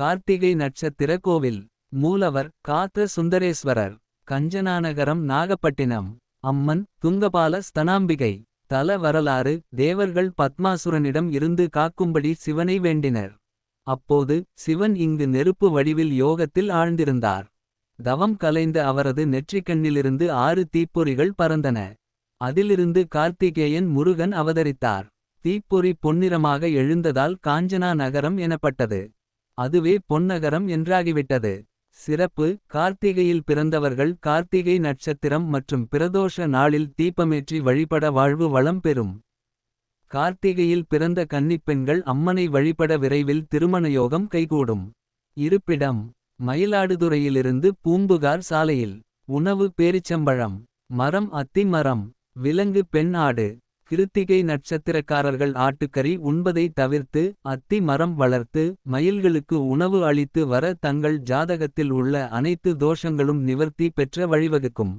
கார்த்திகை நட்சத்திர கோவில். மூலவர் காத்த சுந்தரேஸ்வரர். கஞ்சனாநகரம் நாகப்பட்டினம். அம்மன் துங்கபால ஸ்தனாம்பிகை. தல வரலாறு தேவர்கள் பத்மாசுரனிடம் இருந்து காக்கும்படி சிவனை வேண்டினர். அப்போது சிவன் இங்கு நெருப்பு வடிவில் யோகத்தில் ஆழ்ந்திருந்தார். தவம் கலைந்த அவரது நெற்றிக்கண்ணிலிருந்து ஆறு தீப்பொறிகள் பறந்தன. அதிலிருந்து கார்த்திகேயன் முருகன் அவதரித்தார். தீப்பொறி பொன்னிறமாக எழுந்ததால் காஞ்சனா நகரம் எனப்பட்டது. அதுவே பொன்னகரம் என்றாகிவிட்டது. சிறப்பு கார்த்திகையில் பிறந்தவர்கள் கார்த்திகை நட்சத்திரம் மற்றும் பிரதோஷ நாளில் தீபமேற்றி வழிபட வாழ்வு வளம் பெறும். கார்த்திகையில் பிறந்த கன்னிப்பெண்கள் அம்மனை வழிபட விரைவில் திருமணயோகம் கைகூடும். இருப்பிடம் மயிலாடுதுறையிலிருந்து பூம்புகார் சாலையில். உணவு பேரிச்சம்பழம் மரம் அத்தி மரம் விலங்கு பெண் ஆடு. கிருத்திகை நட்சத்திரக்காரர்கள் ஆட்டுக்கறி உண்பதை தவிர்த்து அத்தி மரம் வளர்த்து மயில்களுக்கு உணவு அளித்து வர தங்கள் ஜாதகத்தில் உள்ள அனைத்து தோஷங்களும் நிவர்த்தி பெற்ற வழிவகுக்கும்.